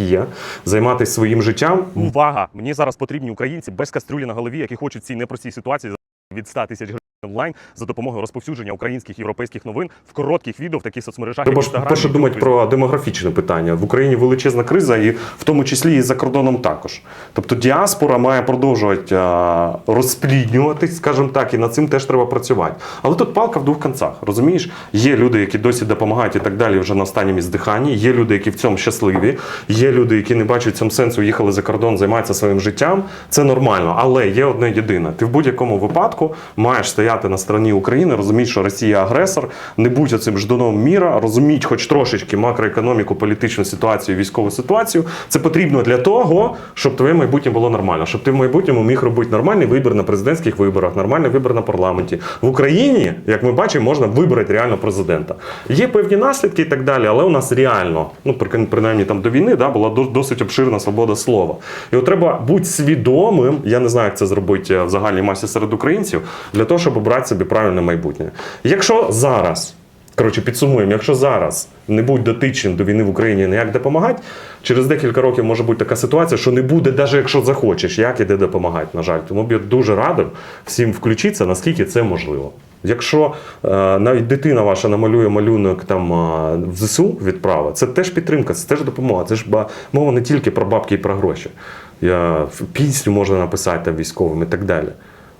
є. Займатися своїм життям, Увага! Мені зараз потрібні українці без кастрюлі на голові, які хочуть в цій непростій ситуації від 100 тисяч гривень онлайн за допомогою розповсюдження українських європейських новин в коротких відео в таких соцмережах. Треба ж перше думати про демографічне питання. В Україні величезна криза, і в тому числі і за кордоном також. Тобто діаспора має продовжувати розпліднюватись, скажімо так, і над цим теж треба працювати. Але тут палка в двох кінцях. Розумієш, є люди, які досі допомагають і так далі, вже на останньому здиханні. Є люди, які в цьому щасливі. Є люди, які не бачать в цьому сенсу, їхали за кордон, займаються своїм життям. Це нормально, але є одне єдине. Ти в будь-якому випадку маєш стояти на стороні України, розуміти, що Росія агресор, не будь цим ждуном міра, розуміти хоч трошечки макроекономіку, політичну ситуацію, військову ситуацію. Це потрібно для того, щоб твоє майбутнє було нормально, щоб ти в майбутньому міг робити нормальний вибір на президентських виборах, нормальний вибір на парламенті. В Україні, як ми бачимо, можна вибрати реально президента. Є певні наслідки і так далі, але у нас реально, ну принаймні там до війни, да, була досить обширна свобода слова. І от треба бути свідомим. Я не знаю, як це зробити в загальній масі серед українців, для того, щоб обрати собі правильне майбутнє. Якщо зараз. Коротше, підсумуємо, якщо зараз не будь дотичним до війни в Україні ніяк допомагати, через декілька років може бути така ситуація, що не буде, навіть якщо захочеш, як і де допомагати, на жаль. Тому б я дуже радив всім включитися, наскільки це можливо. Якщо е, навіть дитина ваша намалює малюнок там е, в ЗСУ відправа, це теж підтримка, це теж допомога. Це ж мова не тільки про бабки і про гроші. Я, пісню можна написати там військовим і так далі.